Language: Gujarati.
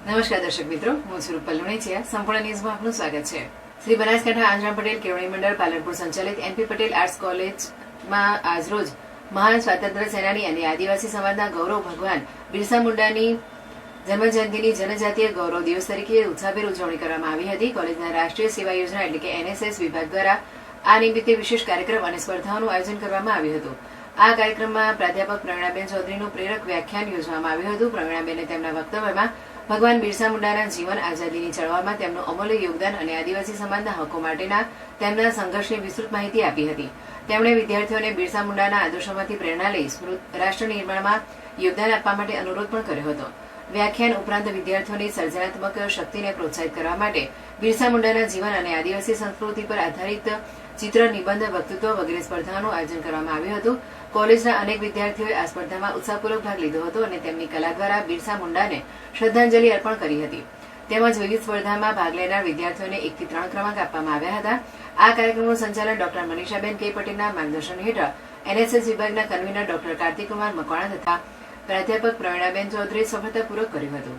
નમસ્કાર દર્શક મિત્રો, હું સ્વરૂપ રૂપલ સંપૂર્ણ ન્યૂઝમાં આપનું સ્વાગત છે. શ્રી બનાસકાંઠા આંજણા પટેલ કેવણી મંડળ, પાલનપુર સંચાલિત એનપી પટેલ આર્ટસ કોલેજમાં આજરોજ મહાન સ્વાતંત્ર્ય સેનાની અને આદિવાસી સમાજના ગૌરવ ભગવાન બિરસા મુંડાની જન્મજયંતિની જનજાતીય ગૌરવ દિવસ તરીકે ઉત્સાહભેર ઉજવણી કરવામાં આવી હતી. કોલેજના રાષ્ટ્રીય સેવા યોજના એટલે કે એનએસએસ વિભાગ દ્વારા આ નિમિત્તે વિશેષ કાર્યક્રમ અને સ્પર્ધાઓનું આયોજન કરવામાં આવ્યું હતું. આ કાર્યક્રમમાં પ્રાધ્યાપક પ્રવીણાબેન ચૌધરીનું પ્રેરક વ્યાખ્યાન યોજવામાં આવ્યું હતું. પ્રવીણાબેને તેમના વક્તવ્યમાં ભગવાન બિરસા મુંડાના જીવન આઝાદીની ચળવળમાં તેમનું અમૂલ્ય યોગદાન અને આદિવાસી સમાજના હકો માટેના તેમના સંઘર્ષની વિસ્તૃત માહિતી આપી હતી. તેમણે વિદ્યાર્થીઓને બિરસા મુંડાના આદર્શોમાંથી પ્રેરણા લઈ રાષ્ટ્ર નિર્માણમાં યોગદાન આપવા માટે અનુરોધ પણ કર્યો હતો. વ્યાખ્યાન ઉપરાંત વિદ્યાર્થીઓની સર્જનાત્મક શક્તિને પ્રોત્સાહિત કરવા માટે બિરસા મુંડાના જીવન અને આદિવાસી સંસ્કૃતિ પર આધારિત ચિત્ર નિબંધ વક્તૃત્વ વગેરે સ્પર્ધાનું આયોજન કરવામાં આવ્યું હતું. કોલેજના અનેક વિદ્યાર્થીઓએ આ સ્પર્ધામાં ઉત્સાહપૂર્વક ભાગ લીધો હતો અને તેમની કલા દ્વારા બિરસા મુંડાને શ્રદ્ધાંજલિ અર્પણ કરી હતી. તેમજ વિવિધ સ્પર્ધામાં ભાગ લેનાર વિદ્યાર્થીઓને એકથી ત્રણ ક્રમાંક આપવામાં આવ્યા હતા. આ કાર્યક્રમનું સંચાલન ડોક્ટર મનીષાબેન કે. પટેલના માર્ગદર્શન હેઠળ એનએસએસ વિભાગના કન્વીનર ડોક્ટર કાર્તિકુમાર મકવાણા તથા પ્રાધ્યાપક પ્રવીણાબેન ચૌધરીએ સફળતાપૂર્વક કર્યું હતું.